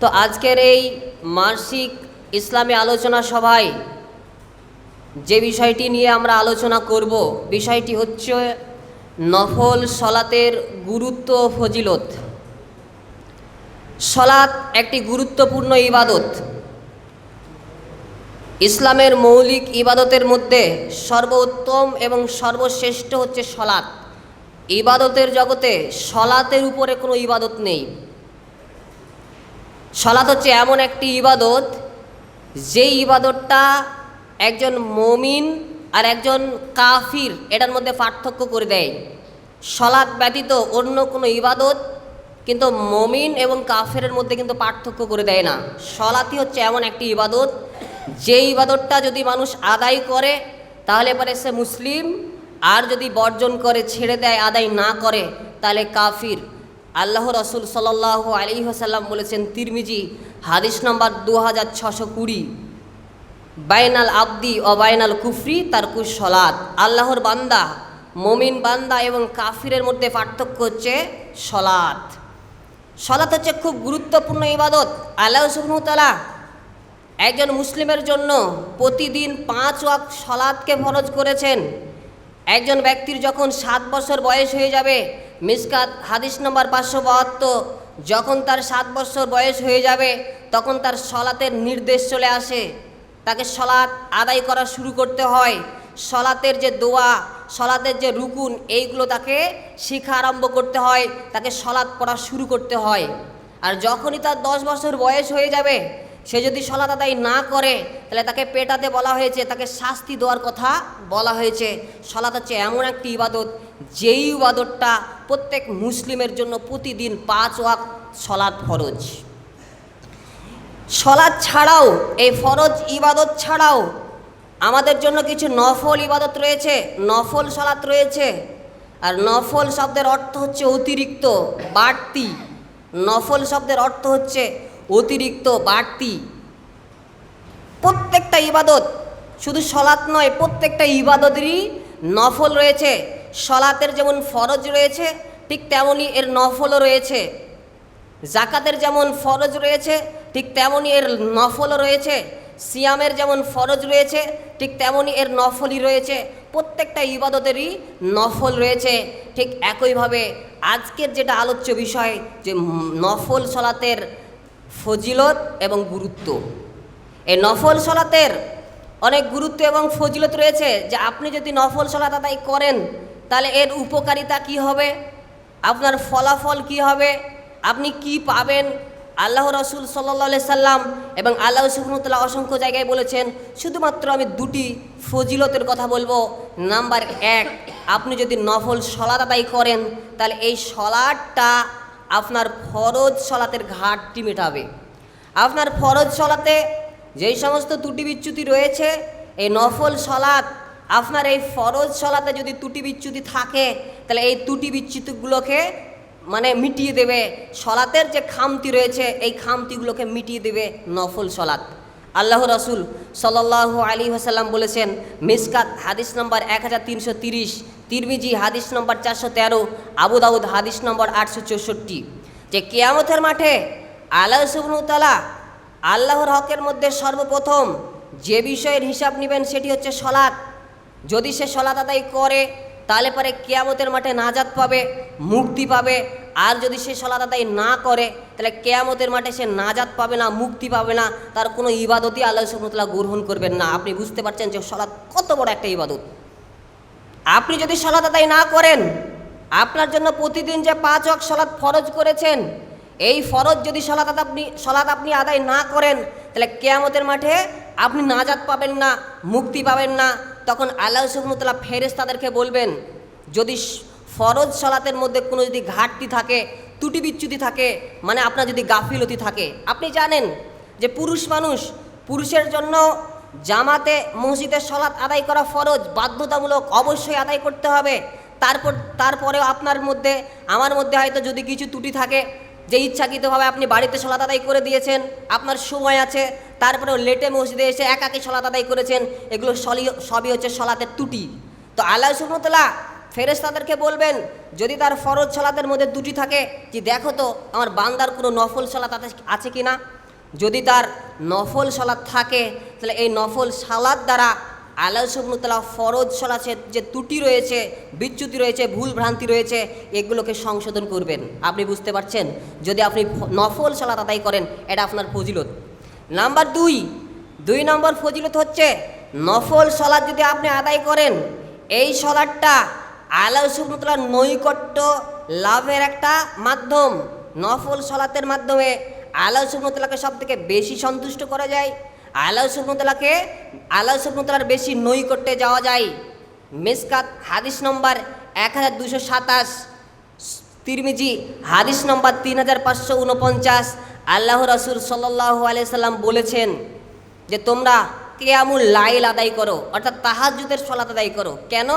তো আজকের এই মাসিক ইসলামী আলোচনা সভায় যে বিষয়টি নিয়ে আমরা আলোচনা করব, বিষয়টি হচ্ছে নফল সলাতের গুরুত্ব ফজিলত। সলাত একটি গুরুত্বপূর্ণ ইবাদত। ইসলামের মৌলিক ইবাদতের মধ্যে সর্বোত্তম এবং সর্বশ্রেষ্ঠ হচ্ছে সলাৎ। ইবাদতের জগতে সলাতের উপরে কোনো ইবাদত নেই। সলাৎ হচ্ছে এমন একটি ইবাদত যে ইবাদতটা একজন মমিন আর একজন কাফির এটার মধ্যে পার্থক্য করে দেয়। সলাৎ ব্যতীত অন্য কোনো ইবাদত কিন্তু মমিন এবং কাফেরের মধ্যে কিন্তু পার্থক্য করে দেয় না। সলাতই হচ্ছে এমন একটি ইবাদত যে ইবাদতটা যদি মানুষ আদায় করে, তাহলে পরে সে মুসলিম, আর যদি বর্জন করে, ছেড়ে দেয়, আদায় না করে, তাহলে কাফির। আল্লাহ রসুল সাল্লাহ আলী হাসাল্লাম বলেছেন, তিরমিজি, হাদিস নম্বর দু হাজার ছশো কুড়ি। বাইনাল আব্দি ও বাইনাল কুফরি তার সলাদ আল্লাহর বান্দা, মমিন বান্দা এবং কাফিরের মধ্যে পার্থক্য হচ্ছে সলাৎ। সলাৎ হচ্ছে খুব গুরুত্বপূর্ণ ইবাদত। আল্লাহ সুবনুতালা একজন মুসলিমের জন্য প্রতিদিন পাঁচ ওয়াক সলাদকে ফরজ করেছেন। একজন ব্যক্তির যখন সাত বছর বয়স হয়ে যাবে মিসকাত হাদিস নম্বর পাঁচশো বাহাত্তর, যখন তার সাত বছর বয়স হয়ে যাবে, তখন তার সলাতের নির্দেশ চলে আসে। তাকে সলাৎ আদায় করা শুরু করতে হয়। সলাতের যে দোয়া, সলাতের যে রুকুন, এইগুলো তাকে শিখা আরম্ভ করতে হয়, তাকে সলাৎ পড়া শুরু করতে হয়। আর যখনই তার দশ বছর বয়স হয়ে যাবে সে যদি সলাত আদায় না করে, তাহলে তাকে পেটাতে বলা হয়েছে, তাকে শাস্তি দেওয়ার কথা বলা হয়েছে। সলাত হচ্ছে এমন একটি ইবাদত, যেই ইবাদতটা প্রত্যেক মুসলিমের জন্য প্রতিদিন পাঁচ ওয়াক সলাৎ ফরজ। সলাৎ ছাড়াও, এই ফরজ ইবাদত ছাড়াও আমাদের জন্য কিছু নফল ইবাদত রয়েছে, নফল সলাৎ রয়েছে। আর নফল শব্দের অর্থ হচ্ছে অতিরিক্ত, বাড়তি। নফল শব্দের অর্থ হচ্ছে অতিরিক্ত বাড়তি। প্রত্যেকটা ইবাদত শুধু সলাৎ নয়, প্রত্যেকটা ইবাদতেরই নফল রয়েছে। সলাতের যেমন ফরজ রয়েছে, ঠিক তেমনই এর নফলও রয়েছে। জাকাতের যেমন ফরজ রয়েছে, ঠিক তেমনই এর নফলও রয়েছে। সিয়ামের যেমন ফরজ রয়েছে, ঠিক তেমনই এর নফলই রয়েছে। প্রত্যেকটা ইবাদতেরই নফল রয়েছে। ঠিক একইভাবে আজকের যেটা আলোচ্য বিষয় যে নফল সলাতের ফজিলত এবং গুরুত্ব। এই নফল সলাতের অনেক গুরুত্ব এবং ফজিলত রয়েছে যে আপনি যদি নফল সলাত আদায় করেন, তাহলে এর উপকারিতা কি হবে? আপনার ফলাফল কি হবে? আপনি কি পাবেন? আল্লাহ রসুল সাল্লা সাল্লাম এবং আল্লাহ সুবনতলা অসংখ্য জায়গায় বলেছেন, শুধুমাত্র আমি দুটি ফজিলতের কথা বলব। নাম্বার এক, আপনি যদি নফল সলাত আদায় করেন, তাহলে এই সলাটটা আপনার ফরজ সলাতের ঘাটটি মেটাবে। আপনার ফরজ সলাতে যেই সমস্ত ত্রুটি বিচ্যুতি রয়েছে, এই নফল সলাত, আপনার এই ফরজ সলাতে যদি ত্রুটি বিচ্যুতি থাকে, তাহলে এই ত্রুটি বিচ্যুতিগুলোকে মানে মিটিয়ে দেবে। সলাতের যে খামতি রয়েছে, এই খামতিগুলোকে মিটিয়ে দেবে নফল সলাৎ আল্লাহ রসুল সাল্লাহ আলী হাসাল্লাম বলেছেন, মিসকাত হাদিস নম্বর এক হাজার তিনশো তিরিশ, তিরমিজি হাদিস নম্বর চারশো তেরো, আবু দাউদ হাদিস নম্বর আটশো চৌষট্টি। যে কেয়ামতের মাঠে আল্লাহ সুবনুতালা আল্লাহর হকের মধ্যে সর্বপ্রথম যে বিষয়ের হিসাব নেবেন সেটি হচ্ছে সলাৎ। যদি সে সলাৎ আদায় করে তাহলে পরে কেয়ামতের মাঠে নাজাত পাবে, মুক্তি পাবে। আর যদি সে সলাৎ আদায় না করে, তাহলে কেয়ামতের মাঠে সে নাজাত পাবে না, মুক্তি পাবে না। তার কোনো ইবাদতই আল্লাহ সুবনুতালা গ্রহণ করবেন না। আপনি বুঝতে পারছেন যে সলাৎ কত বড় একটা ইবাদত। আপনি যদি সলাৎ আদায় না করেন, আপনার জন্য প্রতিদিন যে পাঁচ অক সলাৎ ফরজ করেছেন, এই ফরজ যদি সলাৎ আপনি সলাৎ আপনি আদায় না করেন, তাহলে কেয়ামতের মাঠে আপনি নাজাত পাবেন না, মুক্তি পাবেন না। তখন আল্লাহ সুবনতলা ফেরেস তাদেরকে বলবেন, যদি ফরজ সলাতের মধ্যে কোনো যদি ঘাটতি থাকে, ত্রুটি বিচ্যুতি থাকে মানে আপনার যদি গাফিলতি থাকে, আপনি জানেন যে পুরুষ মানুষ পুরুষের জন্য জামাতে মসজিদের সলাৎ আদায় করা ফরজ, বাধ্যতামূলক অবশ্যই আদায় করতে হবে। তারপর, তারপরেও আপনার মধ্যে, আমার মধ্যে হয়তো যদি কিছু ত্রুটি থাকে, যে ইচ্ছাকৃতভাবে আপনি বাড়িতে সলাত আদায় করে দিয়েছেন, আপনার সময় আছে তারপরেও লেটে মসজিদে এসে একাকে সলাত আদায় করেছেন। এগুলো সবই হচ্ছে সলাতের ত্রুটি। তো আল্লাহ সুবনতলা ফেরেশতাদেরকে বলবেন, যদি তার ফরজ সলাতের মধ্যে দুটি থাকে যে দেখো তো আমার বান্দার কোনো নফল সলাত আছে- কি না যদি তার নফল সলাৎ থাকে, তাহলে এই নফল সালাদ দ্বারা আল্লাহ সুবনুতলা ফরজ সলাচের যে ত্রুটি রয়েছে, বিচ্যুতি রয়েছে, ভুল ভ্রান্তি রয়েছে, এগুলোকে সংশোধন করবেন। আপনি বুঝতে পারছেন? যদি আপনি নফল সলাত আদায় করেন, এটা আপনার ফজিলত। নাম্বার দুই দুই নম্বর ফজিলত হচ্ছে নফল সলাৎ যদি আপনি আদায় করেন, এই সলাৎটা আল্লাহ সুবনুতলার নৈকট্য লাভের একটা মাধ্যম। নফল সলাতের মাধ্যমে আল্লাহ সুবনুতলাকে সব থেকে বেশি সন্তুষ্ট করা যায় আল্লাহ সুবনুতলাকে আল্লাহ সুবনুতলার বেশি নৈকট্যে যাওয়া যায়। মিসকাত হাদিস নম্বর এক হাজার দুশো সাতাশ, তিরমিজি হাদিস নম্বর তিন হাজার পাঁচশো উনপঞ্চাশ আল্লাহ রসুল সাল্লাহ আলিয়াল্লাম বলেছেন যে তোমরা কেয়ামুল লাইল আদায় করো, অর্থাৎ তাহাজুদের সলাত আদায় করো। কেন?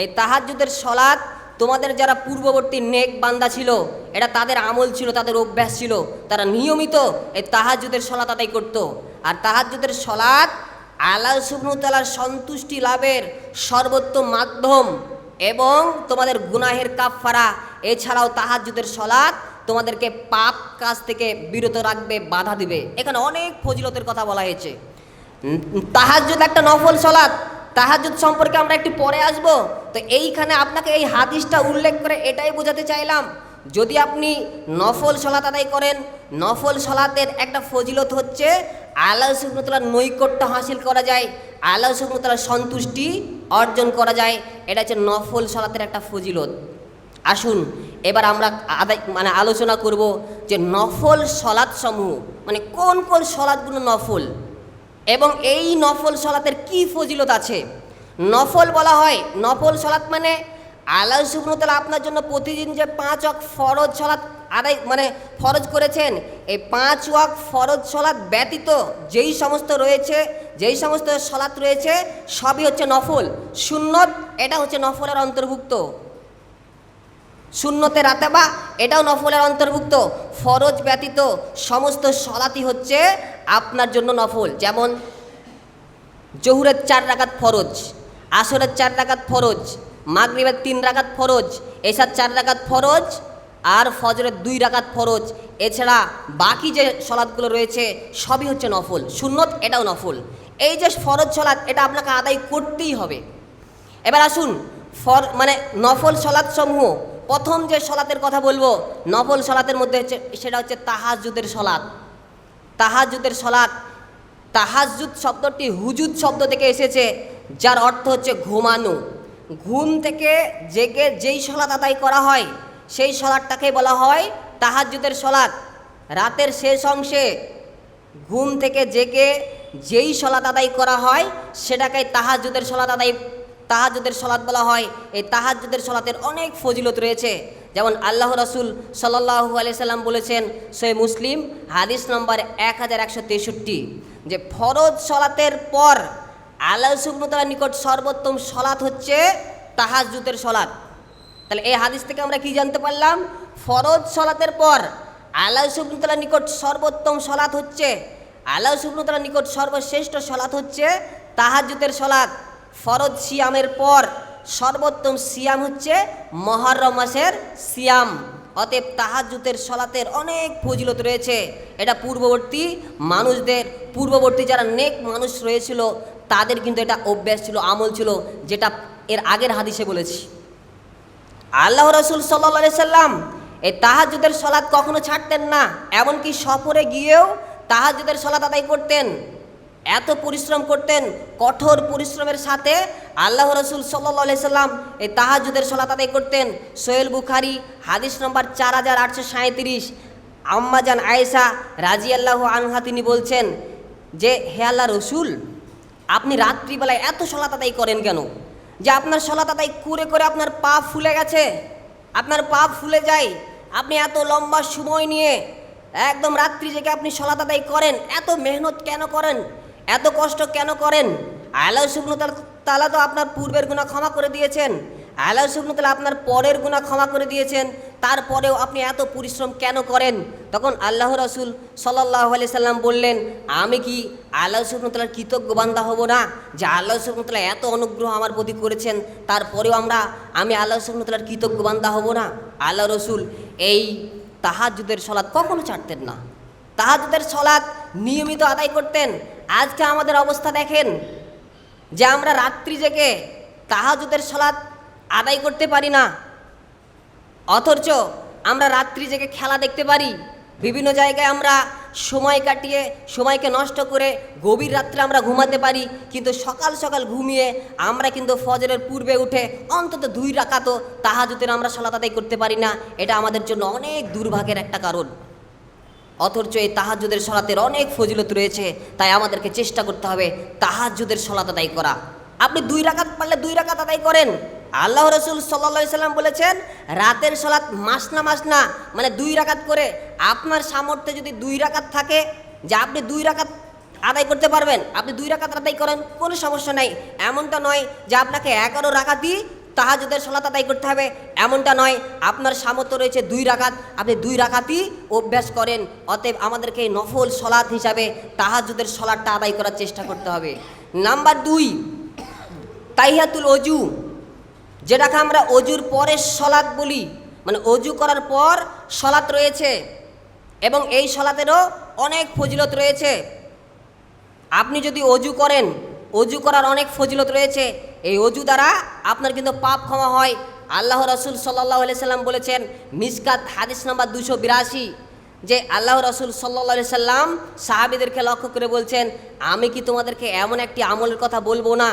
এই তাহাজুদের সলাৎ তোমাদের যারা পূর্ববর্তী নেক বান্দা ছিল এটা তাদের আমল ছিল, তাদের অভ্যাস ছিল, তারা নিয়মিত এই তাহাজুদের সলাত আদায় করতো। আর তাহাজুদের সলাৎ আল্লাহ সুবনুতালার সন্তুষ্টি লাভের সর্বোত্তম মাধ্যম এবং তোমাদের গুনাহের কাফফারা, এছাড়াও তাহাজ্জুদের সলাৎ তোমাদেরকে পাপ কাজ থেকে বিরত রাখবে, বাধা দিবে। এখানে অনেক ফজিলতের কথা বলা হয়েছে। তাহাজ্জুদ একটা নফল সলাৎ তাহাজ্জুদ সম্পর্কে আমরা একটু পরে আসব। তো এইখানে আপনাকে এই হাদিসটা উল্লেখ করে এটাই বোঝাতে চাইলাম, যদি আপনি নফল সলাত আদায় করেন, নফল সলাতের একটা ফজিলত হচ্ছে আল্লাহ সুবনতলার নৈকট্য হাসিল করা যায়, আল্লাহ সুবনতলার সন্তুষ্টি অর্জন করা যায়। এটা হচ্ছে নফল সলাতের একটা ফজিলত। আসুন, এবার আমরা আদায় মানে আলোচনা করব যে নফল সলাৎ সমূহ মানে কোন কোন সলাদগুলো নফল? এবং এই নফল সলাতের কি ফজিলত আছে? নফল বলা হয়, নফল সলাৎ মানে আল্লাহ সুবনতলা আপনার জন্য প্রতিদিন যে পাঁচ অক ফরজ সলাৎ আদায় মানে ফরজ করেছেন, এই পাঁচ ওয়াক ফরজ সলাৎ ব্যতীত যেই সমস্ত রয়েছে, যেই সমস্ত সলাৎ রয়েছে, সবই হচ্ছে নফল। সুন্নত, এটা হচ্ছে নফলের অন্তর্ভুক্ত। শূন্যতে রাতেবা, এটাও নফলের অন্তর্ভুক্ত। ফরজ ব্যতীত সমস্ত সলাতি হচ্ছে আপনার জন্য নফল। যেমন, জহুরের চার রাকাত ফরজ, আসরের চার রাকাত ফরজ, মাগরিবের তিন রাকাত ফরজ এসার চার রাকাত ফরজ, আর ফজরের দুই রাকাত ফরজ। এছাড়া বাকি যে সলাদগুলো রয়েছে, সবই হচ্ছে নফল। সুন্নত, এটাও নফল। এই যে ফরজ সলাদ এটা আপনাকে আদায় করতেই হবে। এবার আসুন, ফর মানে নফল সলাৎ সমূহ প্রথম যে সলাতের কথা বলব, নফল সলাতের মধ্যে হচ্ছে, সেটা হচ্ছে তাহাজুদের সলাৎ তাহাজুদের সলাৎ তাহাজুদ শব্দটি হুজুদ শব্দ থেকে এসেছে, যার অর্থ হচ্ছে ঘুমানো। ঘুম থেকে জেগে যেই সলাৎ আদায় করা হয়, সেই সলাৎটাকে বলা হয় তাহাজুদের সলাৎ রাতের শেষ অংশে ঘুম থেকে জেগে যেই সলাত আদায় করা হয়, সেটাকে তাহাজুদের সলাত আদায় তাহাজুদের সলাত বলা হয়। এই তাহাজুদের সলাতের অনেক ফজিলত রয়েছে। যেমন আল্লাহ রসুল সাল্লাহু সাল্লাম বলেছেন সে মুসলিম, হাদিস নম্বর এক হাজার একশো তেষট্টি, যে ফরজ সলাতের পর আল্লাহ সুবনতালার নিকট সর্বোত্তম সলাত হচ্ছে তাহাজুদের সলাত। তাহলে এই হাদিস থেকে আমরা কি জানতে পারলাম? ফরজ সলাতের পর আল্লাহ সুবনতালার নিকট সর্বোত্তম সলাত হচ্ছে, আল্লাহ সুবনতালার নিকট সর্বশ্রেষ্ঠ সলাত হচ্ছে তাহাজুদের সলাত। ফরজ সিয়ামের পর সর্বোত্তম সিয়াম হচ্ছে মহরম মাসের সিয়াম। অতএব তাহাজুতের সলাতের অনেক ফজিলত রয়েছে। এটা পূর্ববর্তী মানুষদের, পূর্ববর্তী যারা নেক মানুষ রয়েছিল, তাদের কিন্তু এটা অভ্যাস ছিল, আমল ছিল, যেটা এর আগের হাদিসে বলেছি। আল্লাহ রসুল সাল্লা সাল্লাম এই তাহাজুদের সলাৎ কখনো ছাড়তেন না। এমনকি সফরে গিয়েও তাহাজুদের সলাৎ আদায় করতেন। এত পরিশ্রম করতেন, কঠোর পরিশ্রমের সাথে আল্লাহ রসুল সাল্লা সাল্লাম এই তাহাজুদের সলাৎ আদায় করতেন। সোহেল বুখারি, হাদিস নম্বর চার হাজার আটশো সাঁত্রিশ আম্মাজান আয়েশা রাজি আল্লাহ আনহা তিনি বলছেন যে, হে আল্লাহ রসুল, আপনি রাত্রিবেলায় এত সলাত আদায় করেন কেন? যে আপনার সলাত আদায় করে করে আপনার পা ফুলে গেছে, আপনার পা ফুলে যায়, আপনি এত লম্বা সময় নিয়ে একদম রাত্রি জেগে আপনি সলাত আদায় করেন, এত মেহনত কেন করেন? এত কষ্ট কেন করেন? আল্লাহ সুবনু তালা তো আপনার পূর্বের গুণা ক্ষমা করে দিয়েছেন। আল্লাহ তালা আপনার পরের গুণা ক্ষমা করে দিয়েছেন। তারপরেও আপনি এত পরিশ্রম কেন করেন? তখন আল্লাহ রসুল সাল্লাহ আলি সাল্লাম বললেন, আমি কি আল্লাহ সুবনতলার কৃতজ্ঞ বান্দা হব না? যে আল্লাহ সুবনতলা এত অনুগ্রহ আমার প্রতি করেছেন, তারপরেও আমরা, আমি আল্লাহ সুবনতলার কৃতজ্ঞ বান্দা হব না? আল্লাহ রসুল এই তাহাজুদের সলাদ কখনো ছাড়তেন না। তাহাজুদের সলাৎ নিয়মিত আদায় করতেন। আজকে আমাদের অবস্থা দেখেন যে আমরা রাত্রি জেগে তাহাজুদের সলাৎ আদায় করতে পারি না। অথচ আমরা রাত্রি জেগে খেলা দেখতে পারি। বিভিন্ন জায়গায় আমরা সময় কাটিয়ে, সময়কে নষ্ট করে গভীর রাত্রে আমরা ঘুমাতে পারি। কিন্তু সকাল সকাল ঘুমিয়ে আমরা কিন্তু ফজরের পূর্বে উঠে অন্তত দুই রাকাতও তাহাজুদের আমরা সলাত আদায় করতে পারি না। এটা আমাদের জন্য অনেক দুর্ভাগ্যের একটা কারণ। অথচ এই তাহাজুদের সলাতের অনেক ফজিলত রয়েছে, তাই আমাদেরকে চেষ্টা করতে হবে তাহাজুদের সলাত আদায় করা। আপনি দুই রাকাত পারলে দুই রাকাত আদায় করেন। আল্লাহ রসুল সাল্লা সাল্লাম বলেছেন, রাতের সলাৎ মাসনা মাসনা মানে দুই রাকাত করে। আপনার সামর্থ্যে যদি দুই রাকাত থাকে, যে আপনি দুই রাকাত আদায় করতে পারবেন, আপনি দুই রাকাত আদায় করেন, কোনো সমস্যা নাই। এমনটা নয় যে আপনাকে এগারো রাকাতই তাহাজুদের সলাত আদায় করতে হবে। এমনটা নয়, আপনার সামর্থ্য রয়েছে দুই রাকাত। আপনি দুই রাকাতই অভ্যাস করেন, অতএব আমাদেরকে নফল সলাৎ হিসাবে তাহাজুদের সলাৎটা আদায় করার চেষ্টা করতে হবে। নাম্বার দুই, তাইহাতুল অজু। যেটাকে আমরা অজুর পরে সলাৎ বলি মানে অজু করার পর সলাৎ রয়েছে এবং এই সলাতেরও অনেক ফজিলত রয়েছে। আপনি যদি অজু করেন অজু করার অনেক ফজিলত রয়েছে। এই অজু দ্বারা আপনার কিন্তু পাপ ক্ষমা হয়। আল্লাহ রসুল সাল্লাহ সাল্লাম বলেছেন, মিসকাত হাদিস নাম্বার দুশো বিরাশি, যে আল্লাহ রসুল সাল্লাহ সাল্লাম সাহাবিদেরকে লক্ষ্য করে বলছেন, আমি কি তোমাদেরকে এমন একটি আমলের কথা বলব না,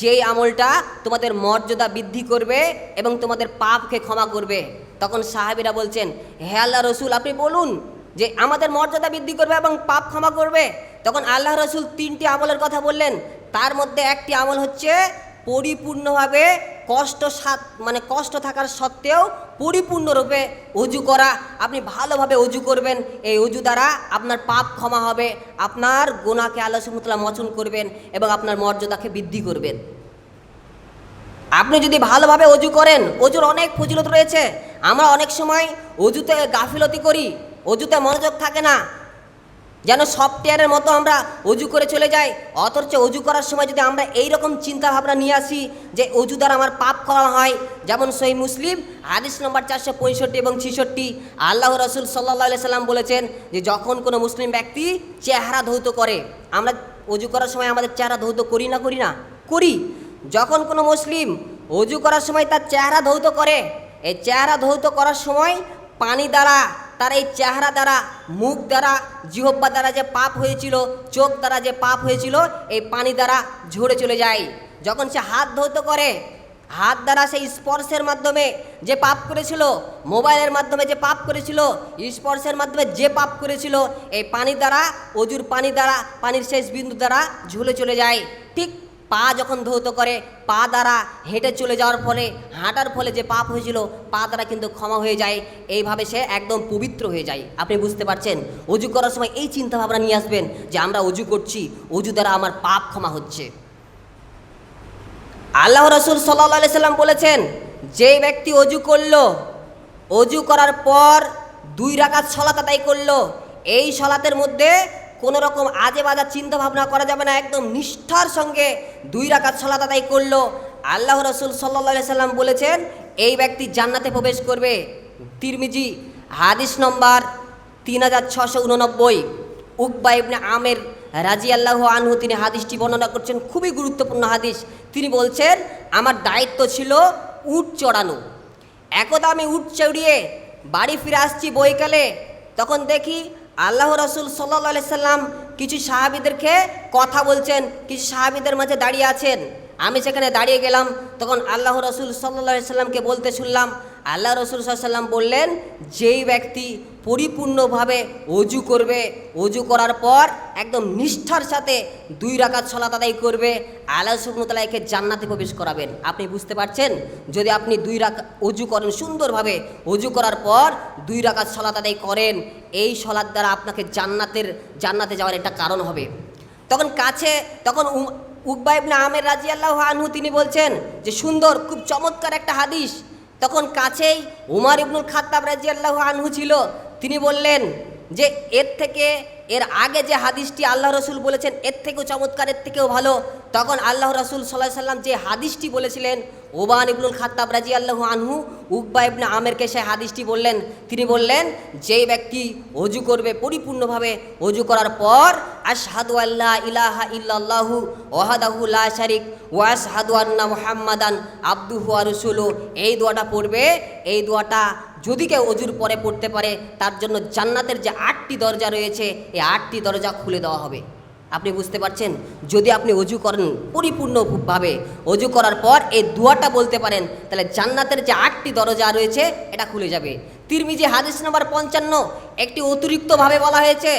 যেই আমলটা তোমাদের মর্যাদা বৃদ্ধি করবে এবং তোমাদের পাপকে ক্ষমা করবে? তখন সাহাবিরা বলছেন, হে আল্লাহ রসুল, আপনি বলুন যে আমাদের মর্যাদা বৃদ্ধি করবে এবং পাপ ক্ষমা করবে, তখন আল্লাহ রসুল তিনটি আমলের কথা বললেন। তার মধ্যে একটি আমল হচ্ছে পরিপূর্ণভাবে কষ্ট মানে কষ্ট থাকার সত্ত্বেও পরিপূর্ণরূপে অজু করা। আপনি ভালোভাবে অজু করবেন, এই অজু দ্বারা আপনার পাপ ক্ষমা হবে, আপনার গোনাকে আল্লাহ সুমতলা মোচন করবেন এবং আপনার মর্যাদাকে বৃদ্ধি করবেন। আপনি যদি ভালোভাবে অজু করেন অজুর অনেক ফজিলত রয়েছে। আমরা অনেক সময় অজুতে গাফিলতি করি অজুতে মনোযোগ থাকে না। যেন সফটওয়্যারের মতো আমরা অজু করে চলে যাই। অথচ অজু করার সময় যদি আমরা এই রকম চিন্তা ভাবনা নিয়ে আসি যে অজু দ্বারা আমার পাপ করা হয়, যেমন সই মুসলিম, হাদিস নম্বর চারশো পঁয়ষট্টি এবং ছিষট্টি, আল্লাহ রসুল সাল্লাহ সাল্লাম বলেছেন যে যখন কোনো মুসলিম ব্যক্তি চেহারা ধৌত করে, আমরা অজু করার সময় আমাদের চেহারা ধৌত করি না করি না? করি। যখন কোনো মুসলিম অজু করার সময় তার চেহারা ধৌত করে, এই চেহারা ধৌত করার সময় পানি দ্বারা তার এই চেহারা দ্বারা, মুখ দ্বারা জিহব্বা দ্বারা যে পাপ হয়েছিল, চোখ দ্বারা যে পাপ হয়েছিল, এই পানি দ্বারা ঝরে চলে যায়। যখন সে হাত ধৌত করে, হাত দ্বারা সেই স্পর্শের মাধ্যমে যে পাপ করেছিল, মোবাইলের মাধ্যমে যে পাপ করেছিল, স্পর্শের মাধ্যমে যে পাপ করেছিল, এই পানি দ্বারা, অজুর পানি দ্বারা, পানির শেষ বিন্দু দ্বারা ঝুলে চলে যায়। ঠিক পা যখন ধৌত করে, পা দ্বারা হেঁটে চলে যাওয়ার ফলে, হাঁটার ফলে যে পাপ হয়েছিল, পা দ্বারা কিন্তু ক্ষমা হয়ে যায়। এইভাবে সে একদম পবিত্র হয়ে যায়। আপনি বুঝতে পারছেন? অজু করার সময় এই চিন্তা ভাবনা নিয়ে আসবেন যে, আমরা অজু করছি অজু দ্বারা আমার পাপ ক্ষমা হচ্ছে। আল্লাহ রসুল সাল্লা সাল্লাম বলেছেন, যে ব্যক্তি অজু করল অজু করার পর দুই রাকাত সলাত আদায় করল, এই সলাতের মধ্যে কোনো রকম আজে বাজার চিন্তা ভাবনা করা যাবে না, একদম নিষ্ঠার সঙ্গে দুই রাকাত সলাত আদায় করল। আল্লাহ রসুল সাল্লা সাল্লাম বলেছেন, এই ব্যক্তি জান্নাতে প্রবেশ করবে। তিরমিজি, হাদিস নম্বর তিন হাজার ছশো উননব্বই। উকবা ইবনে আমের রাজি আল্লাহ আনহু তিনি হাদিসটি বর্ণনা করছেন, খুবই গুরুত্বপূর্ণ হাদিস। তিনি বলছেন, আমার দায়িত্ব ছিল উট চড়ানো। একদা আমি উট চড়িয়ে বাড়ি ফিরে আসছি বইকালে তখন দেখি আল্লাহ রসুল সাল্লা সাল্লাম কিছু সাহাবিদেরকে কথা বলছেন, কিছু সাহাবিদের মাঝে দাঁড়িয়ে আছেন। আমি সেখানে দাঁড়িয়ে গেলাম, তখন আল্লাহ রসুল সাল্লা সাল্লামকে বলতে শুনলাম আল্লাহ রসুল সাল্লাম বললেন, যেই ব্যক্তি পরিপূর্ণভাবে অজু করবে, অজু করার পর একদম নিষ্ঠার সাথে দুই রাকাত সলাত আদায় করবে, আল্লাহ সুবনতালাকে জান্নাতে প্রবেশ করাবেন। আপনি বুঝতে পারছেন? যদি আপনি দুই রাখা অজু করেন সুন্দরভাবে, অজু করার পর দুই রাকাত সলাত আদায় করেন, এই সলাদ দ্বারা আপনাকে জান্নাতের, জান্নাতে যাওয়ার একটা কারণ হবে। তখন কাছে, তখন উকবা ইবনে আমের রাজি আল্লাহ আনহু তিনি বলছেন যে, সুন্দর, খুব চমৎকার একটা হাদিস। তখন কাছেই উমার ইবনুল খাত্তাব রাজিয়াল্লাহ আনহু ছিল। তিনি বললেন যে এর থেকে, এর আগে যে হাদিসটি আল্লাহ রসুল বলেছেন, এর থেকেও চমৎকার, এর থেকেও ভালো, তখন আল্লাহ রসুল সাল্লাহ সাল্লাম যে হাদিসটি বলেছিলেন ওবান ইবনুল খাত্তাব রাজি আল্লাহ আনহু, উকবা ইবনে আমেরকে সেই হাদিসটি বললেন, তিনি বললেন যে ব্যক্তি অজু করবে, পরিপূর্ণভাবে অজু করার পর, আশহাদু আল্লাহ ইলাহা ইল্লাল্লাহু ওয়াহাদাহু লা শারিক, ওয়া আশহাদু আন্না মুহাম্মাদান আবদুহু ওয়া রাসূলু এই দোয়াটা পড়বে, এই দোয়াটা যদি কেউ অজুর পরে পড়তে পারে, তার জন্য জান্নাতের যে আটটি দরজা রয়েছে, এই আটটি দরজা খুলে দেওয়া হবে। আপনি বুঝতে পারছেন? যদি আপনি অজু করেন পরিপূর্ণভাবে অজু করার পর এই দুয়াটা বলতে পারেন, তাহলে জান্নাতের যে আটটি দরজা রয়েছে, এটা খুলে যাবে। তিরমিজি হাদিস নাম্বার পঞ্চান্ন, একটি অতিরিক্তভাবে বলা হয়েছে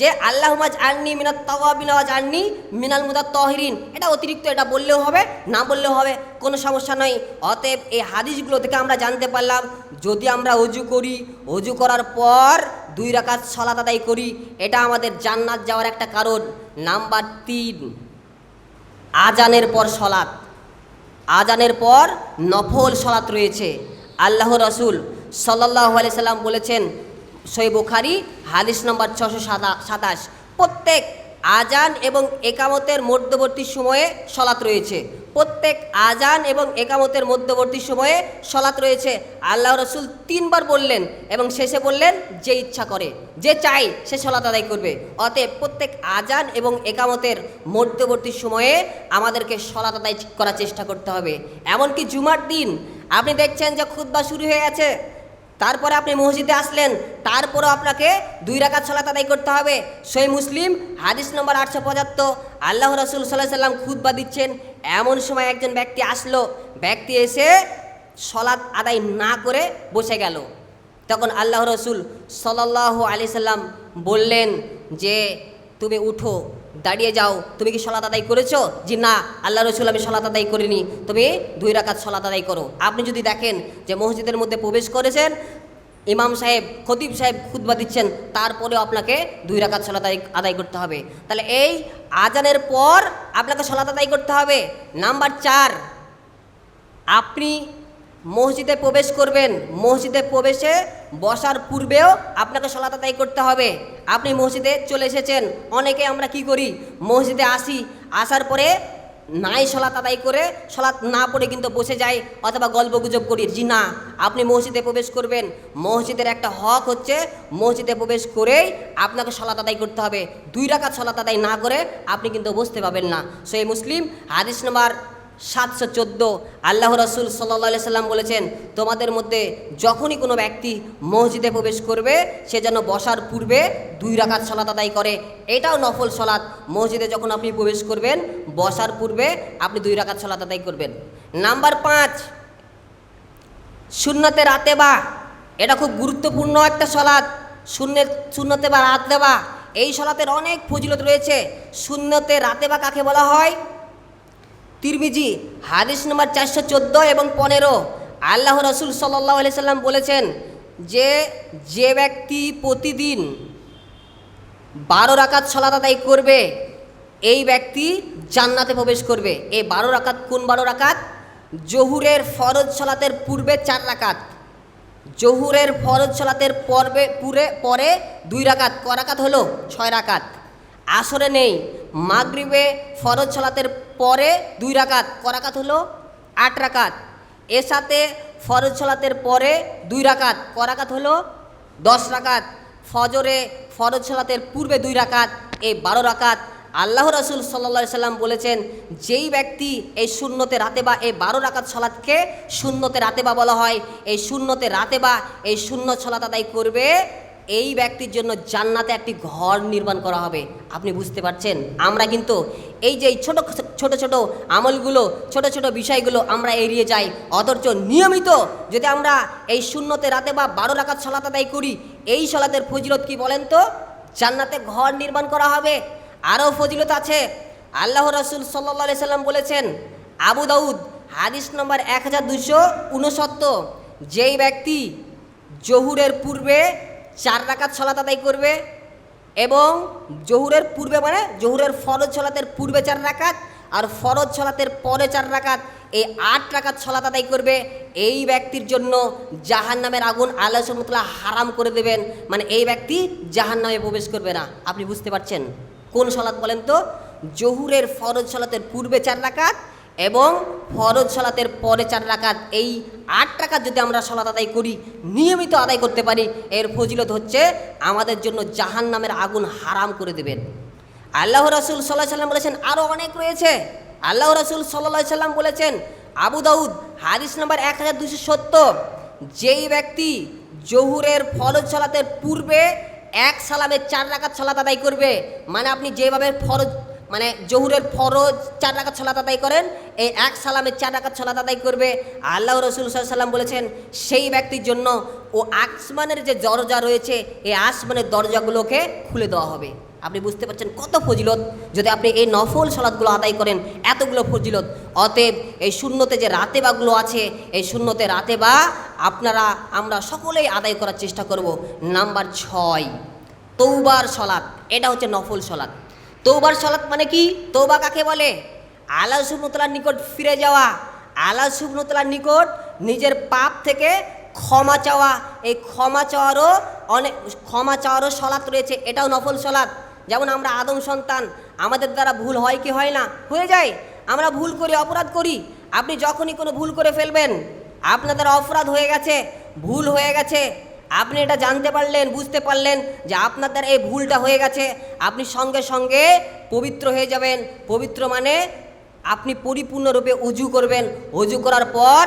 যে আল্লাহ মাজ আননি মিনাত তাওয়াবিন ওয়াজ আননি মিনাল মুদাত তহরিন এটা অতিরিক্ত, এটা বললেও হবে, না বললেও হবে, কোনো সমস্যা নয় অতএব এই হাদিসগুলো থেকে আমরা জানতে পারলাম যদি আমরা অজু করি, অজু করার পর দুই রাকাত সলাত আদায় করি, এটা আমাদের জান্নাত যাওয়ার একটা কারণ। নাম্বার তিন, আজানের পর সলাৎ আজানের পর নফল সলাৎ রয়েছে। আল্লাহ রসুল সাল্লাহ আলি সাল্লাম বলেছেন, সই বুখারি হাদিস নম্বর ছশো সাতাশ। প্রত্যেক আজান এবং একামতের মধ্যবর্তী সময়ে সলাত রয়েছে। প্রত্যেক আজান এবং একামতের মধ্যবর্তী সময়ে সলাত রয়েছে। আল্লাহ রসুল তিনবার বললেন এবং শেষে বললেন, যে ইচ্ছা করে, যে চাই সে সলাত আদায় করবে। অতএব প্রত্যেক আজান এবং একামতের মধ্যবর্তী সময়ে আমাদেরকে সলাত আদায় করার চেষ্টা করতে হবে। এমনকি জুমার দিন, আপনি দেখছেন যে খুদ্া শুরু হয়ে গেছে। তারপরে আপনি মসজিদে আসলেন, তারপরও আপনাকে দুই রাকাত সলাত আদায় করতে হবে। সই মুসলিম, হাদিস নম্বর আটশো পঁচাত্তর, আল্লাহ রসুল সাল্লাহ সাল্লাম খুদ্া দিচ্ছেন। এমন সময় একজন ব্যক্তি আসলো, ব্যক্তি এসে সলাৎ আদায় না করে বসে গেল। তখন আল্লাহ রসুল সাল্লাহ আলি সাল্লাম বললেন যে, তুমি উঠো। দাঁড়িয়ে যাও। তুমি কি সলাত আদায় করেছ? যে না, আল্লাহ রসুল, আমি সলাত আদায় করিনি। তুমি দুই রাকাত সলাত আদায় করো। আপনি যদি দেখেন যে মসজিদের মধ্যে প্রবেশ করেছেন, ইমাম সাহেব, খতিব সাহেব খুতবা দিচ্ছেন তারপরে আপনাকে দুই রাকাত সলাত আদায় করতে হবে। তাহলে এই আজানের পর আপনাকে সলাত আদায় করতে হবে। নাম্বার চার, আপনি মসজিদে প্রবেশ করবেন। মসজিদে প্রবেশে বসার পূর্বেও আপনাকে সলাত আদায় করতে হবে। আপনি মসজিদে চলে এসেছেন। অনেকে আমরা কি করি? মসজিদে আসি, আসার পরে নাই সলাত আদায় করে সলাৎ না পড়ে কিন্তু বসে যাই অথবা গল্প গুজব করি। জি না, আপনি মসজিদে প্রবেশ করবেন। মসজিদের একটা হক হচ্ছে মসজিদে প্রবেশ করেই আপনাকে সলাত আদায় করতে হবে। দুই রাকাত সলাত আদায় না করে আপনি কিন্তু বসতে পাবেন না। সো এই মুসলিম, হাদিস নাম্বার সাতশো চোদ্দ। আল্লাহ রসুল সাল্লা সাল্লাম বলেছেন, তোমাদের মধ্যে যখনই কোনো ব্যক্তি মসজিদে প্রবেশ করবে, সে যেন বসার পূর্বে দুই রাকাত সলাত আদায় করে। এটাও নফল সলাৎ মসজিদে যখন আপনি প্রবেশ করবেন, বসার পূর্বে আপনি দুই রাকাত সলাত আদায় করবেন। নাম্বার পাঁচ শূন্যতে রাতে বা এটা খুব গুরুত্বপূর্ণ একটা সলাৎ শূন্যের শূন্যতে বা রাত দেবা এই সলাতের অনেক ফজিলত রয়েছে। শূন্যতে রাতে বা কাকে বলা হয়? তিরমিজি, হাদিস নম্বর চারশো চোদ্দ এবং পনেরো। আল্লাহ রসুল সাল্লাহ সাল্লাম বলেছেন যে যে ব্যক্তি প্রতিদিন বারো রাকাত সলাত আদায় করবে, এই ব্যক্তি জান্নাতে প্রবেশ করবে। এই বারো রাকাত কোন বারো রাকাত? জহুরের ফরজ সলাতের পূর্বে চার রাকাত। জহুরের ফরজ সলাতের পর্বে, পুরে, পরে দুই রাকাত। ক রাকাত হলো? ছয় রাকাত। আসরে নেই। মাগরিবে ফরজ সলাতের পরে দুই রাকাত। ক রাকাত হলো? আট রাকাত। এর সাথে ফরজ সলাতের পরে দুই রাকাত। করাকাত রাকাত হলো? দশ রাকাত। ফজরে ফরজ সলাতের পূর্বে দুই রাকাত, এই বারো রাকাত। আল্লাহ রসুল সাল্লা সাল্লাম বলেছেন, যেই ব্যক্তি এই শূন্যতে রাতে বা এই বারো রাকাত সলাৎকে শূন্যতে রাতে বা বলা হয়, এই শূন্যতে রাতে বা এই শূন্য সলাত আদায় করবে এই ব্যক্তির জন্য জান্নাতে একটি ঘর নির্মাণ করা হবে। আপনি বুঝতে পারছেন? আমরা কিন্তু এই যে ছোট ছোট ছোট আমলগুলো, ছোট ছোট বিষয়গুলো আমরা এড়িয়ে যাই। অথচ নিয়মিত যদি আমরা এই শূন্যতে রাতে বা বারো রাকাত সলাত আদায় করি, এই সলাতের ফজিলত কি বলেন তো? জান্নাতে ঘর নির্মাণ করা হবে। আরও ফজিলত আছে। আল্লাহ রসুল সাল্লা সাল্লাম বলেছেন, আবু দাউদ, হাদিস নম্বর এক হাজার দুশো উনসত্তর, যেই ব্যক্তি জহুরের পূর্বে চার রাকাত সলাত আদায় করবে এবং জহুরের পূর্বে মানে জহুরের ফরজ সলাতের পূর্বে চার রাকাত আর ফরজ সলাতের পরে চার রাকাত এই আট রাকাত সলাত আদায় করবে। এই ব্যক্তির জন্য জাহান নামের আগুন আল্লাহ সুমতলা হারাম করে দেবেন। মানে এই ব্যক্তি জাহান নামে প্রবেশ করবে না। আপনি বুঝতে পারছেন? কোন সলাৎ বলেন তো? জহুরের ফরজ সলাতের পূর্বে চার রাকাত এবং ফরজ সলাতের পরে চার রাকাত, এই আট রাকাত যদি আমরা সলাত আদায় করি, নিয়মিত আদায় করতে পারি, এর ফজিলত হচ্ছে আমাদের জন্য জাহান নামের আগুন হারাম করে দেবেন। আল্লাহ রসুল সাল্লাহ সাল্লাম বলেছেন আরও অনেক রয়েছে। আল্লাহ রসুল সাল্লাহ সাল্লাম বলেছেন, আবু দাউদ, হাদিস নাম্বার এক হাজার দুশো সত্তর, যেই ব্যক্তি জহুরের ফরজ সলাতের পূর্বে এক সালামের চার রাকাত সলাত আদায় করবে মানে আপনি যেভাবে ফরজ মানে জহুরের ফরজ চার রাকাত সলাত আদায় করেন, এই এক সালামের চার রাকাত সলাত আদায় করবে। আল্লাহ রসুল সাল্লাম বলেছেন, সেই ব্যক্তির জন্য ও আসমানের যে দরজা রয়েছে, এই আসমানের দরজাগুলোকে খুলে দেওয়া হবে। আপনি বুঝতে পারছেন কত ফজিলত? যদি আপনি এই নফল সলাদগুলো আদায় করেন, এতগুলো ফজিলত, অতএব এই শূন্যতে যে রাতে বাগুলো আছে, এই শূন্যতে রাতে বা আপনারা, আমরা সকলেই আদায় করার চেষ্টা করব। নাম্বার ছয় তৌবার সলাৎ এটা হচ্ছে নফল সলাৎ তৌবার সলাৎ মানে কি? তৌবা কাকে বলে? আল্লাহ সুবনতলার নিকট ফিরে যাওয়া। আল্লাহ সুবনতলার নিকট নিজের পাপ থেকে ক্ষমা চাওয়া। এই ক্ষমা চাওয়ারও অনেক ক্ষমা চাওয়ারও সলাৎ রয়েছে। এটাও নফল সলাৎ। যেমন আমরা আদম সন্তান, আমাদের দ্বারা ভুল হয় কি হয় না? হয়ে যায়। আমরা ভুল করি, অপরাধ করি। আপনি যখনই কোনো ভুল করে ফেলবেন, আপনাদের অপরাধ হয়ে গেছে, ভুল হয়ে গেছে। আপনি এটা জানতে পারলেন, বুঝতে পারলেন যে আপনার দ্বারা এই ভুলটা হয়ে গেছে। আপনি সঙ্গে সঙ্গে পবিত্র হয়ে যাবেন। পবিত্র মানে আপনি পরিপূর্ণরূপে উজু করবেন। উজু করার পর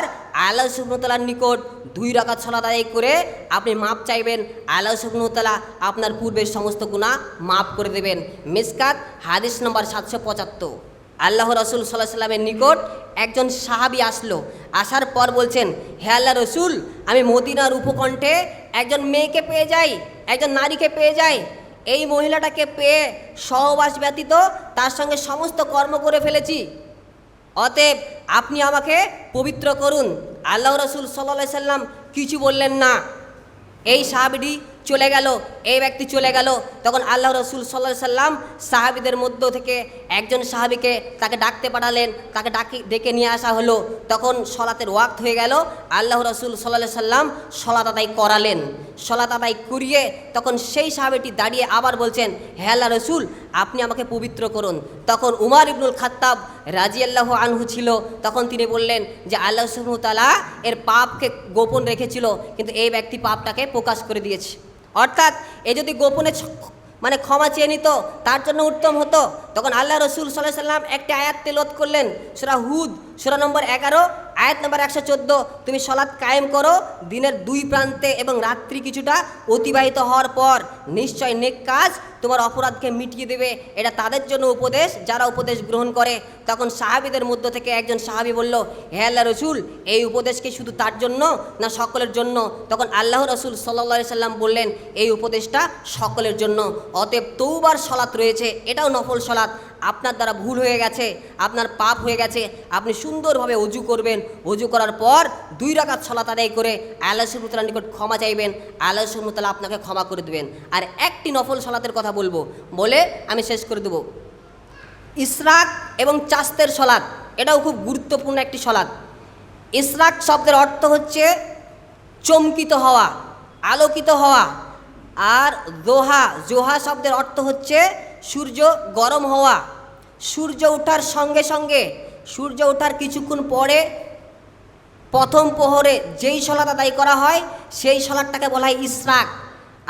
আল্লাহ সুবনতলার নিকট দুই রাকাত সলাত আদায় করে আপনি মাপ চাইবেন। আল্লাহ সুবনতলা আপনার পূর্বের সমস্ত গুণা মাপ করে দেবেন। মিসকাত হাদিস নম্বর সাতশো পঁচাত্তর। আল্লাহ রসুল সাল্লাহ সাল্লামের নিকট একজন সাহাবি আসলো। আসার পর বলছেন, হে আল্লাহ রসুল, আমি মদিনার উপকণ্ঠে একজন মেয়েকে পেয়ে যাই, একজন নারীকে পেয়ে যাই। এই মহিলাটাকে পেয়ে সহবাস ব্যতীত তার সঙ্গে সমস্ত কর্ম করে ফেলেছি। অতএব আপনি আমাকে পবিত্র করুন। আল্লাহ রসুল সাল্লা সাল্লাম কিছু বললেন না। এই সাহাবিটি চলে গেল, এই ব্যক্তি চলে গেল। তখন আল্লাহ রসুল সাল্লাহ সাল্লাম সাহাবিদের মধ্য থেকে একজন সাহাবিকে তাকে ডাকতে পাঠালেন, তাকে ডাকি, ডেকে নিয়ে আসা হলো। তখন সলাতের ওয়াক্ত হয়ে গেল, আল্লাহ রসুল সাল্লাহ সাল্লাম সলাত আদায় করালেন। সলাত আদায় করিয়ে তখন সেই সাহাবিটি দাঁড়িয়ে আবার বলছেন, হে আল্লাহ রসুল, আপনি আমাকে পবিত্র করুন। তখন উমার ইবনুল খাত্তাব রাজি আল্লাহ আনহু ছিল। তখন তিনি বললেন যে, আল্লাহ সুবতালা এর পাপকে গোপন রেখেছিল, কিন্তু এই ব্যক্তি পাপটাকে প্রকাশ করে দিয়েছে। অর্থাৎ এ যদি গোপনে মানে ক্ষমা চেয়ে নিত, তার জন্য উত্তম হতো। তখন আল্লাহ রসুল সাল্লাহ সাল্লাম একটি আয়াত তেলত করলেন সেটা হুদ। সুরা নম্বর এগারো, আয়াত নম্বর একশো চোদ্দ, তুমি সলাৎ কায়েম করো, দিনের দুই প্রান্তে এবং রাত্রি কিছুটা অতিবাহিত হওয়ার পর নিশ্চয় নেক কাজ তোমার অপরাধকে মিটিয়ে দেবে। এটা তাদের জন্য উপদেশ, যারা উপদেশ গ্রহণ করে। তখন সাহাবিদের মধ্য থেকে একজন সাহাবি বলল, হে আল্লাহ রসুল, এই উপদেশ কি শুধু তার জন্য না সকলের জন্য? তখন আল্লাহ রসুল সাল্লা সাল্লাম বললেন, এই উপদেশটা সকলের জন্য। অতএব তৌবার সলাৎ রয়েছে। এটাও নফল সলাৎ আপনার দ্বারা ভুল হয়ে গেছে। আপনার পাপ হয়ে গেছে। আপনি সুন্দরভাবে অজু করবেন। অজু করার পর দুই রাকাত সলাত আদায় করে আল্লাহ সুমতালার নিকট ক্ষমা চাইবেন। আল্লাহ সুমতালা আপনাকে ক্ষমা করে দেবেন। আর একটি নফল সলাতের কথা বলব। বলে আমি শেষ করে দেবো। ইসরাক এবং চাস্তের সলাদ এটাও খুব গুরুত্বপূর্ণ একটি সলাদ ইসরাক শব্দের অর্থ হচ্ছে চমকিত হওয়া, আলোকিত হওয়া। আর জোহা জোহা শব্দের অর্থ হচ্ছে সূর্য গরম হওয়া। সূর্য ওঠার সঙ্গে সঙ্গে সূর্য ওঠার কিছুক্ষণ পরে প্রথম প্রহরে যেই সলাত আদায় করা হয়, সেই সলাটটাকে বলা হয় ইসরাক।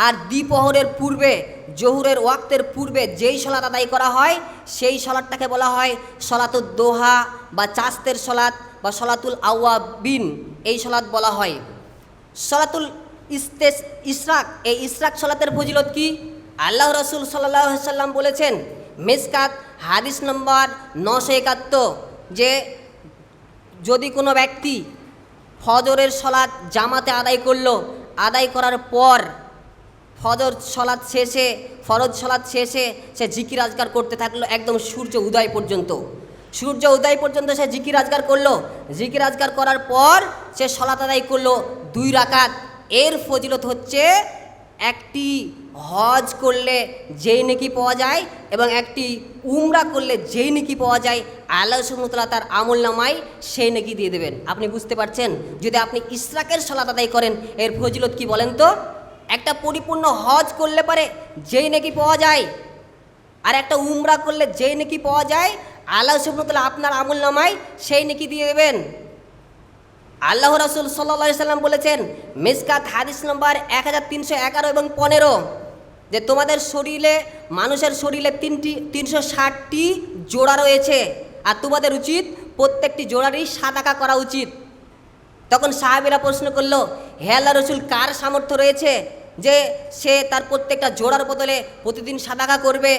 আর দ্বিপ্রহরের পূর্বে, জহুরের ওয়াক্তের পূর্বে যেই সলাত আদায় করা হয়, সেই সলাটটাকে বলা হয় সলাতুল দোহা বা চাস্তের সলাত বা সলাতুল আওয়াবিন। এই সলাত বলা হয়। সলাতুল ইস্তেস, ইসরাক। এই ইসরাক সলাতের ফজিলত কি? আল্লাহ রসুল সাল্লাহ সাল্লাম বলেছেন, মেসকাত হাদিস নম্বর নশো একাত্তর। যে যদি কোনো ব্যক্তি ফজরের সলাৎ জামাতে আদায় করল, আদায় করার পর ফজর সলাৎ শেষে, ফরজ সলাৎ শেষে সে জিকির আজগার করতে থাকল, একদম সূর্য উদয় পর্যন্ত। সূর্য উদয় পর্যন্ত সে জিকির আজগার করল, জিকির আজগার করার পর সে সলাত আদায় করল দুই রাকাত। এর ফজিলত হচ্ছে একটি হজ করলে যেই নেকি পাওয়া যায় এবং একটি উমরা করলে যেই নেকি পাওয়া যায়, আল্লাহ সুমতলা তার আমল নামায় সেই নেকি দিয়ে দেবেন। আপনি বুঝতে পারছেন? যদি আপনি ইসরাকের সলাত আদায় করেন, এর ফজিলত কি বলেন তো? একটা পরিপূর্ণ হজ করলে পারে যেই নেকি পাওয়া যায়, আর একটা উমরা করলে যেই নেকি পাওয়া যায়, আল্লাহ সুবনতলা আপনার আমল নামায় সেই নেকি দিয়ে দেবেন। আল্লাহ রাসুল সাল্লা সাল্লাম বলেছেন, মিসকাত হাদিস নম্বর এক হাজার তিনশো এগারো এবং পনেরো। যে তোমাদের শরীরে, মানুষের শরীরে তিনটি, তিনশো ষাটটি জোড়া রয়েছে। আর তোমাদের উচিত প্রত্যেকটি জোড়ারই সাদাকা করা উচিত। তখন সাহাবিরা প্রশ্ন করল, হে আল্লাহ রসুল, কার সামর্থ্য রয়েছে যে সে তার প্রত্যেকটা জোড়ার বদলে প্রতিদিন সাদাকা করবে?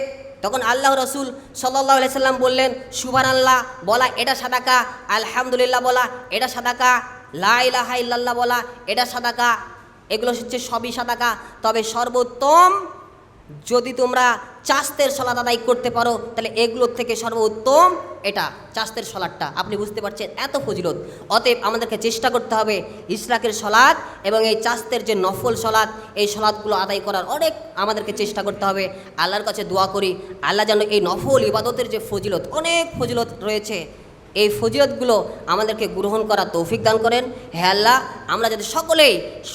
তখন আল্লাহ রসুল সাল্লাহ সাল্লাম বললেন সুবান আল্লাহ বলা, এটা সাদাকা আলহামদুলিল্লাহ, বলা, এটা সাদাকা লা ইলাহা ইল্লাল্লাহ, বলা, এটা সাদাকা এগুলো হচ্ছে সবই সাদাকা তবে সর্বোত্তম যদি তোমরা চাস্তের সলাদ আদায় করতে পারো, তাহলে এগুলোর থেকে সর্বোত্তম এটা চাস্তের সলাদটা। আপনি বুঝতে পারছেন? এত ফজিলত। অতএব আমাদেরকে চেষ্টা করতে হবে ইসরাকের সলাদ এবং এই চাস্তের যে নফল সলাদ, এই সলাদগুলো আদায় করার অনেক আমাদেরকে চেষ্টা করতে হবে। আল্লাহর কাছে দোয়া করি, আল্লাহ যেন এই নফল ইবাদতের যে ফজিলত, অনেক ফজিলত রয়েছে। এই ফজিলতগুলো আমাদেরকে গ্রহণ করার তৌফিক দান করেন। হে আল্লাহ, আমরা যাতে সকলেই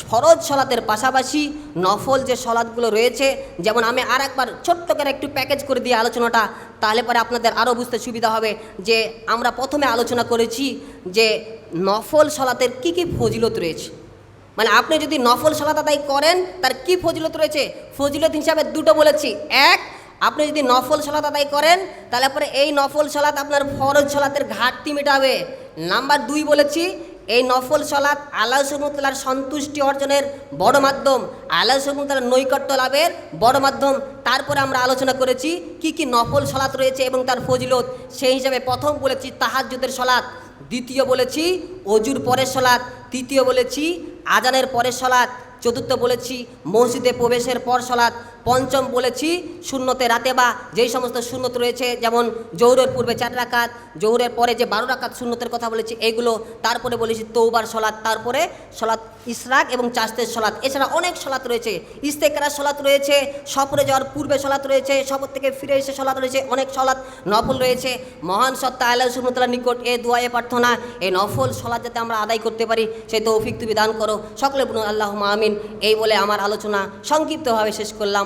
ফরজ সলাতের পাশাপাশি নফল যে সলাদগুলো রয়েছে, যেমন আমি আর একবার ছোট্ট করে একটু প্যাকেজ করে দিয়ে আলোচনাটা, তাহলে পরে আপনাদের আরও বুঝতে সুবিধা হবে যে আমরা প্রথমে আলোচনা করেছি যে নফল সলাতের কি কি ফজিলত রয়েছে। মানে আপনি যদি নফল সলাত আদায় করেন, তার কি ফজিলত রয়েছে? ফজিলত হিসাবে দুটো বলেছি। এক আপনি যদি নফল সলাত আদায় করেন, তাহলে পরে এই নফল সলাত আপনার ফরজ সলাতের ঘাটতি মেটাবে। নাম্বার দুই বলেছি, এই নফল সলাত আল্লাহ সুমতলার সন্তুষ্টি অর্জনের বড় মাধ্যম। আল্লাহ সুমতলার নৈকট্য লাভের বড় মাধ্যম। তারপরে আমরা আলোচনা করেছি, কি কি নফল সলাত রয়েছে এবং তার ফজিলত। সেই হিসাবে প্রথম বলেছি, তাহাজ্জুদের সলাত। দ্বিতীয় বলেছি, অজুর পরের সলাত। তৃতীয় বলেছি, আজানের পরের সলাত। চতুর্থ বলেছি, মসজিদে প্রবেশের পর সলাৎ পঞ্চম বলেছি শূন্যতে রাতে বা যেই সমস্ত শূন্যত রয়েছে, যেমন জৌরের পূর্বে চার রাকাত জৌরের পরে যে বারো রাকাত শূন্যতের কথা বলেছি এইগুলো তারপরে বলেছি তৌবার সলাৎ, তারপরে সলাৎ ইসরাক এবং চাস্তের সলাৎ। এছাড়া অনেক সলাৎ রয়েছে ইস্তেকার সলাৎ রয়েছে, সফরে যাওয়ার পূর্বে সলাৎ রয়েছে, সফর থেকে ফিরে এসে সলাৎ রয়েছে, অনেক সলাৎ নফল রয়েছে। মহান সত্তা আল্লাহ সুমতলার নিকট এ দোয়া এ প্রার্থনা এই নফল সলাৎ যাতে আমরা আদায় করতে পারি, সেই তৌফিক তুমি দান করো। সকলে আল্লাহ আমিন। এই বলে আমার আলোচনা সংক্ষিপ্তভাবে শেষ করলাম।